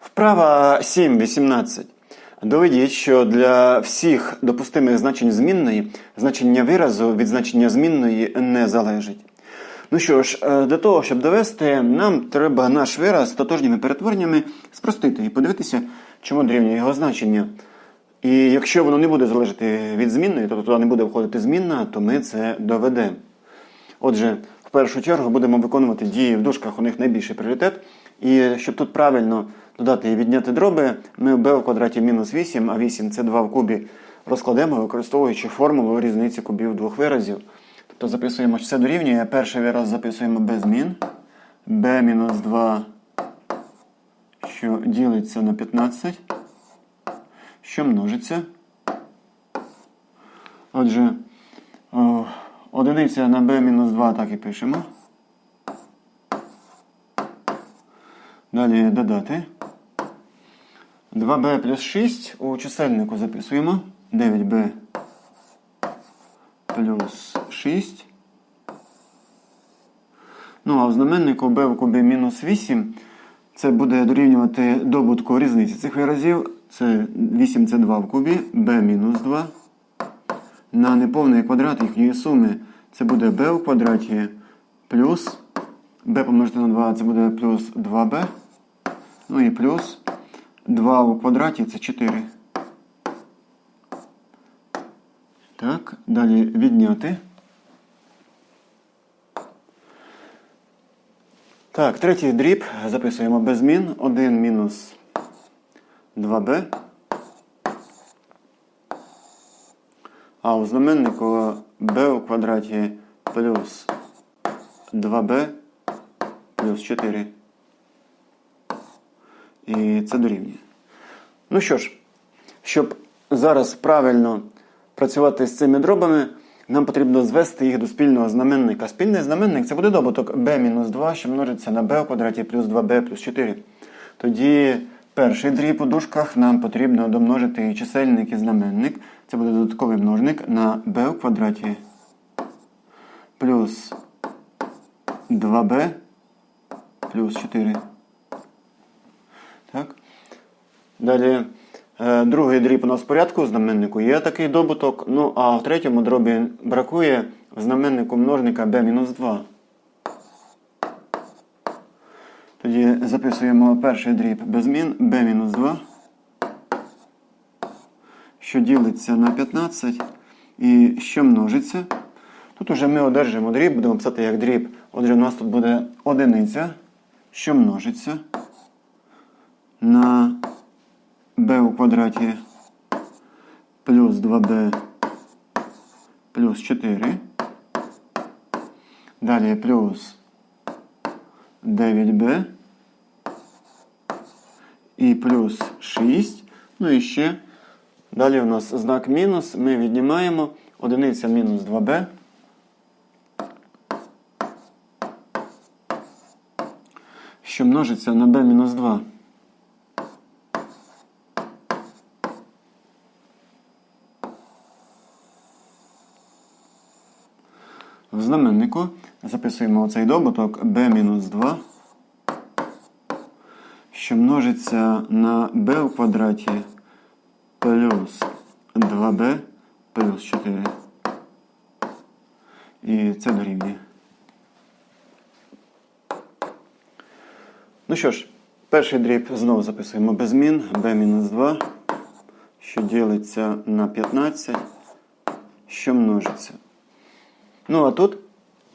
Вправа 7.18. Доведіть, що для всіх допустимих значень змінної значення виразу від значення змінної не залежить. Ну що ж, е, для того, щоб довести, нам треба наш вираз з тотожніми перетвореннями спростити і подивитися, чому дорівнює його значення. І якщо воно не буде залежати від змінної, тобто туди не буде входити змінна, то ми це доведемо. Отже, в першу чергу будемо виконувати дії в дужках, у них найбільший пріоритет. І щоб тут правильно додати і відняти дроби, ми b в квадраті мінус 8, а 8 це 2 в кубі розкладемо, використовуючи формулу різниці кубів двох виразів. Тобто записуємо, що це дорівнює. Перший вираз записуємо без змін. b мінус 2, що ділиться на 15, що множиться. Отже, одиниця на b мінус 2 так і пишемо. Далі додати. 2b плюс 6 у чисельнику записуємо. 9b плюс 6. Ну, а в знаменнику b в кубі мінус 8. Це буде дорівнювати добутку різниці цих виразів. Це 8 це 2 в кубі, b мінус 2. На неповний квадрат їхньої суми це буде b в квадраті плюс b помножити на 2 це буде плюс 2b. Ну і плюс 2 у квадраті це 4. Так, далі відняти. Так, третій дріб записуємо без змін. 1 мінус 2b. А у знаменнику b у квадраті плюс 2b плюс 4. І це дорівнює. Ну що ж, щоб зараз правильно працювати з цими дробами, нам потрібно звести їх до спільного знаменника. Спільний знаменник це буде добуток b-2, що множиться на b у квадраті плюс 2b плюс 4. Тоді перший дріб у дужках нам потрібно домножити чисельник і знаменник. Це буде додатковий множник на b у квадраті плюс 2b плюс 4. Так. Далі е, другий дріб у нас в порядку знаменнику є такий добуток. Ну а в третьому дробі бракує знаменнику множника b-2. Тоді записуємо перший дріб без змін b-2, що ділиться на 15 і що множиться. Тут уже ми одержимо дріб, будемо писати як дріб. Отже, у нас тут буде одиниця, що множиться на b у квадраті плюс 2b плюс 4. Далі плюс 9b і плюс 6. Ну і ще. Далі у нас знак мінус. Ми віднімаємо одиниця мінус 2b. Що множиться на b-2. В знаменнику записуємо оцей добуток b-2, що множиться на b в квадраті плюс 2b плюс 4. І це дорівнює. Ну що ж, перший дріб знову записуємо без змін b-2, що ділиться на 15, що множиться. Ну, а тут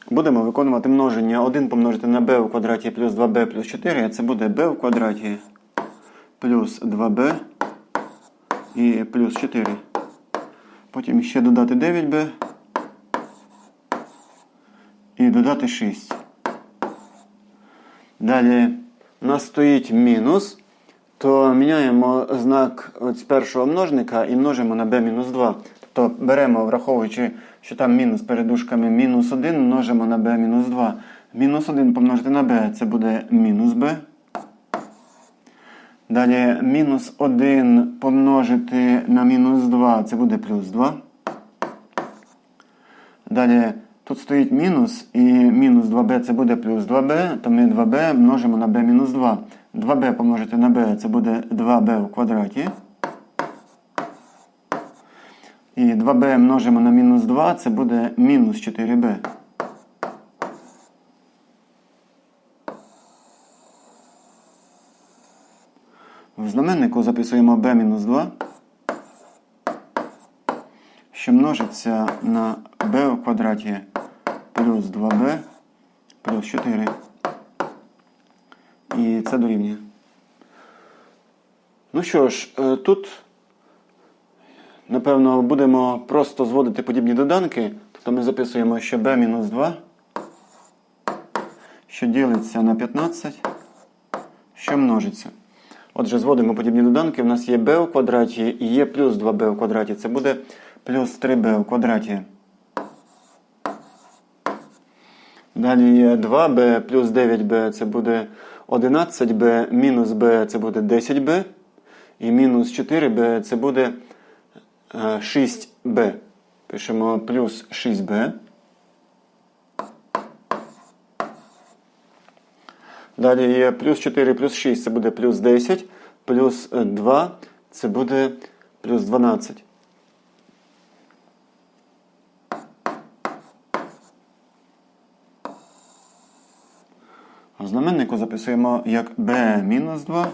будемо виконувати множення 1 помножити на b у квадраті плюс 2b плюс 4, а це буде b у квадраті плюс 2b і плюс 4. Потім ще додати 9b і додати 6. Далі у нас стоїть мінус, то міняємо знак з першого множника і множимо на b-2. Тобто беремо, враховуючи, що там мінус перед дужками мінус 1, множимо на b мінус 2. Мінус 1 помножити на b це буде мінус b. Далі мінус 1 помножити на мінус 2 це буде плюс 2. Далі тут стоїть мінус, і мінус 2b це буде плюс 2b, то ми 2b множимо на b мінус 2. 2b помножити на b це буде 2b у квадраті. І 2b множимо на мінус 2, це буде мінус 4b. В знаменнику записуємо b мінус 2, що множиться на b у квадраті плюс 2b плюс 4. І це дорівнює. Ну що ж, е, тут, напевно, будемо просто зводити подібні доданки. Тобто ми записуємо, що b мінус 2, що ділиться на 15, що множиться. Отже, зводимо подібні доданки. У нас є b у квадраті і є плюс 2b у квадраті. Це буде плюс 3b у квадраті. Далі є 2b плюс 9b це буде 11b, мінус b це буде 10b. І мінус 4b це буде 6b. Пишемо плюс 6b. Далі є плюс 4 плюс 6 це буде плюс 10, плюс е, 2 це буде плюс 12. В знаменнику записуємо як b мінус 2,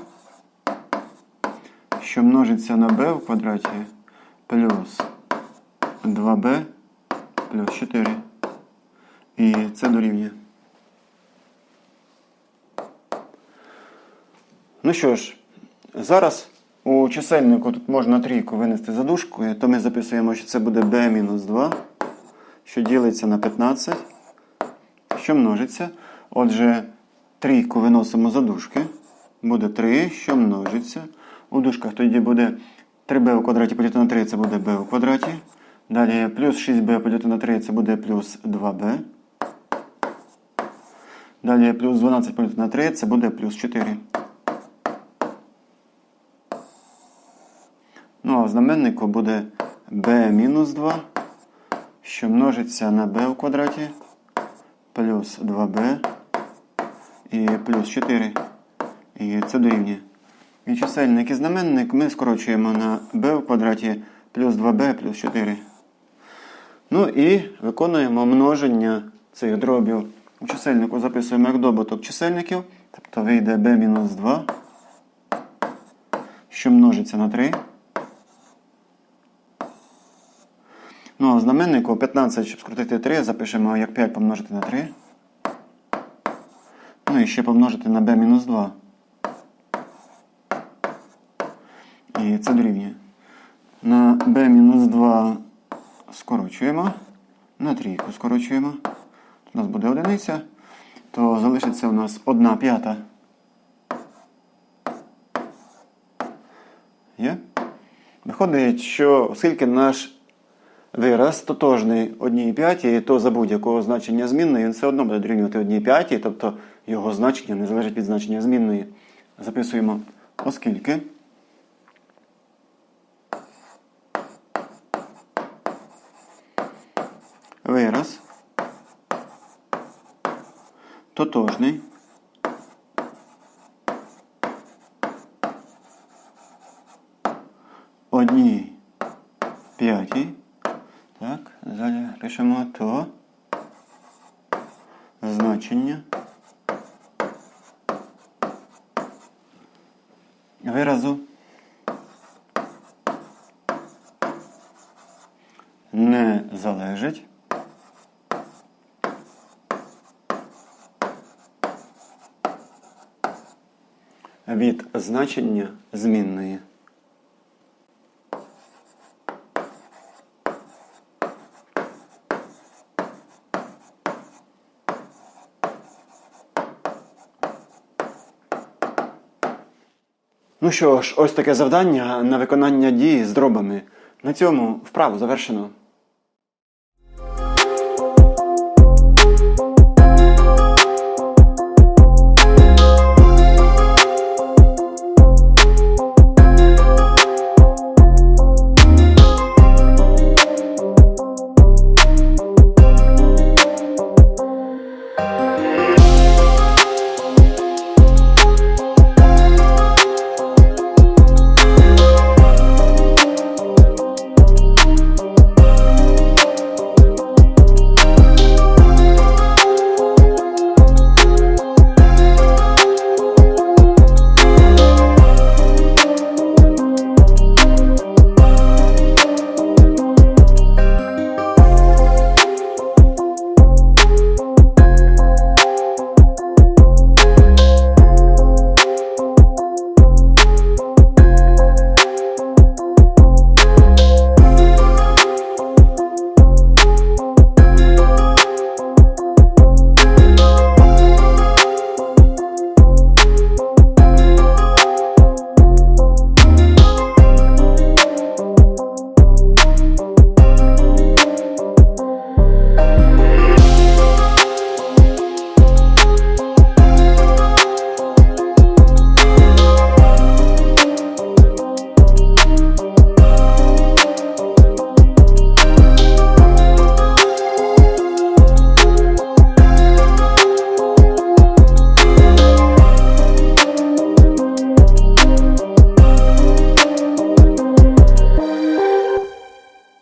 що множиться на b в квадраті плюс 2b плюс 4. І це дорівнює. Ну що ж, зараз у чисельнику тут можна трійку винести за дужкою, то ми записуємо, що це буде b мінус 2, що ділиться на 15, що множиться. Отже, трійку виносимо за дужки. Буде 3, що множиться. У дужках тоді буде 3b у квадраті поділити на 3, це буде b у квадраті. Далі плюс 6b поділити на 3, це буде плюс 2b. Далі плюс 12 поділити на 3, це буде плюс 4. Ну, а в знаменнику буде b мінус 2, що множиться на b у квадраті, плюс 2b і плюс 4. І це дорівнює і чисельник і знаменник ми скорочуємо на b в квадраті плюс 2b плюс 4. Ну і виконуємо множення цих дробів. У чисельнику записуємо як добуток чисельників, тобто вийде b-2, що множиться на 3. Ну а в знаменнику 15, щоб скрутити 3, запишемо як 5 помножити на 3. Ну і ще помножити на b-2. І це дорівнює. На b-2 скорочуємо. На трійку скорочуємо. У нас буде одиниця, то залишиться у нас 1 п'ята. Є? Виходить, що оскільки наш вираз тотожний 1 п'ятій, то за будь-якого значення змінної він все одно буде дорівнювати 1 п'ятій, тобто його значення не залежить від значення змінної. Записуємо, оскільки. Вираз тотожний одній п'ятій. Так, далі пишемо то. Значення. Виразу. Не залежить від значення змінної. Ну що ж, ось таке завдання на виконання дії з дробами. На цьому вправу завершено.